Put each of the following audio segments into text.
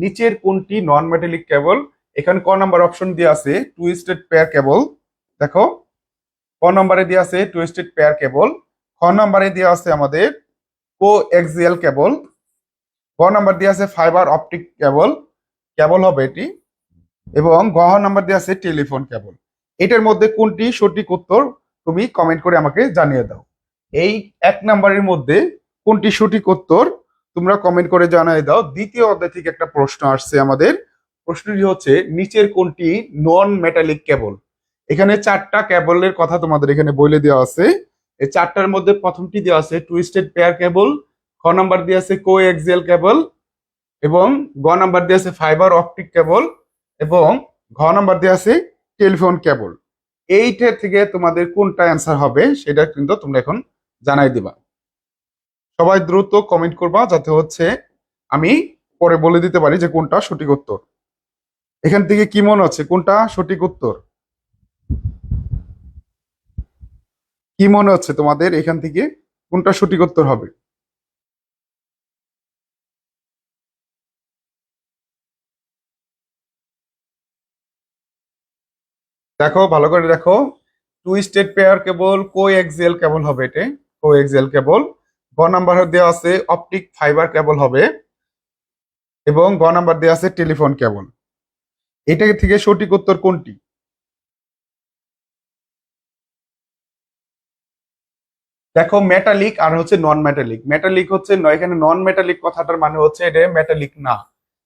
নিচের কোনটি নন মেটালিক কেবল এখানে ক নাম্বার অপশন দিয়ে আছে টু টুইস্টেড পেয়ার কেবল দেখো, ক নম্বরে দিয়ে আছে টু টুইস্টেড পেয়ার কেবল খ নম্বরে দিয়ে আছে আমাদের কো এক্সিয়াল কেবল গ নাম্বার দিয়ে আছে ফাইবার অপটিক কেবল কেবল হবে এটি। এবং গ নাম্বার দিয়ে আছে টেলিফোন কেবল এটার মধ্যে কোনটি সঠিক উত্তর তুমি কমেন্ট করে আমাকে জানিয়ে দাও। এই এক নাম্বারের মধ্যে কোনটি সঠিক উত্তর? তোমরা কমেন্ট করে জানাই দাও। দ্বিতীয় অধ্যায় থেকে একটা প্রশ্ন আসছে আমাদের। প্রশ্নটি হচ্ছে, নিচের কোনটি নন মেটালিক কেবল এখানে চারটা কেবলের কথা তোমাদের এখানে বলে দেওয়া আছে। এই চারটার মধ্যে প্রথমটি দেওয়া আছে টুইস্টেড পেয়ার কেবল খ নাম্বার দিয়ে আছে কো এক্সিয়াল কেবল এবং গ নাম্বার দিয়ে আছে ফাইবার অপটিক কেবল এবং ঘ নাম্বার দিয়ে আছে টেলিফোন কেবল এইটার থেকে তোমাদের কোনটা অ্যান্সার হবে, সেটা কিন্তু তোমরা এখন জানাই দিবা। সবাই দ্রুত কমেন্ট করবা যাতে হচ্ছে আমি পরে বলে দিতে পারি যে কোনটা সঠিক উত্তর। এখান থেকে কি মনে হচ্ছে কোনটা সঠিক উত্তর? কি মনে হচ্ছে তোমাদের এখান থেকে? কোনটা সঠিক উত্তর হবে? দেখো, ভালো করে দেখো। Twisted pair cable coaxial cable হবে এটা। কো এক্সেল কেবল গ নাম্বার দেওয়া আছে অপটিক ফাইবার কেবল হবে এবং গ নাম্বার দেওয়া আছে টেলিফোন কেবল। এটা থেকে সঠিক উত্তর কোনটি? দেখো মেটালিক আর হচ্ছে নন মেটালিক মেটালিক হচ্ছে এখানে নন মেটালিক কথাটার মানে হচ্ছে এটা মেটালিক না।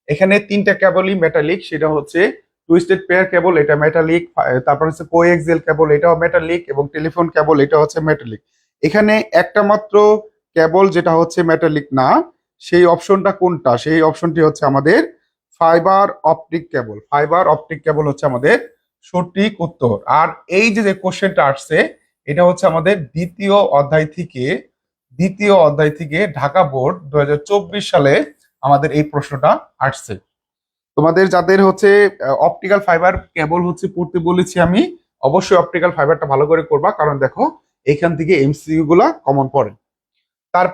এখানে তিনটা কেবলই মেটালিক সেটা হচ্ছে টুইস্টেড পেয়ার কেবল, এটা মেটালিক তারপর হচ্ছে কোএক্সিয়াল কেবল, এটাও মেটালিক এবং টেলিফোন কেবল, এটা হচ্ছে মেটালিক এখানে একটা মাত্র কেবল যেটা হচ্ছে মেটালিক না, সেই অপশনটা কোনটা? সেই অপশনটি হচ্ছে আমাদের fibre optic cable fibre optic cable হচ্ছে আমাদের সঠিক উত্তর। আর এই যে কোশ্চেনটা আসছে, এটা হচ্ছে আমাদের দ্বিতীয় অধ্যায় থেকে, দ্বিতীয় অধ্যায় থেকে ঢাকা বোর্ড দু হাজার চব্বিশ সালে আমাদের এই প্রশ্নটা আসছে। তোমাদের যাদের হচ্ছে অপটিক্যাল ফাইবার কেবল হচ্ছে পড়তে বলেছি আমি, অবশ্যই অপটিক্যাল ফাইবারটা ভালো করে করবা, কারণ দেখো, এখান থেকে এমসিইউ গুলা কমন পড়ে। তারপর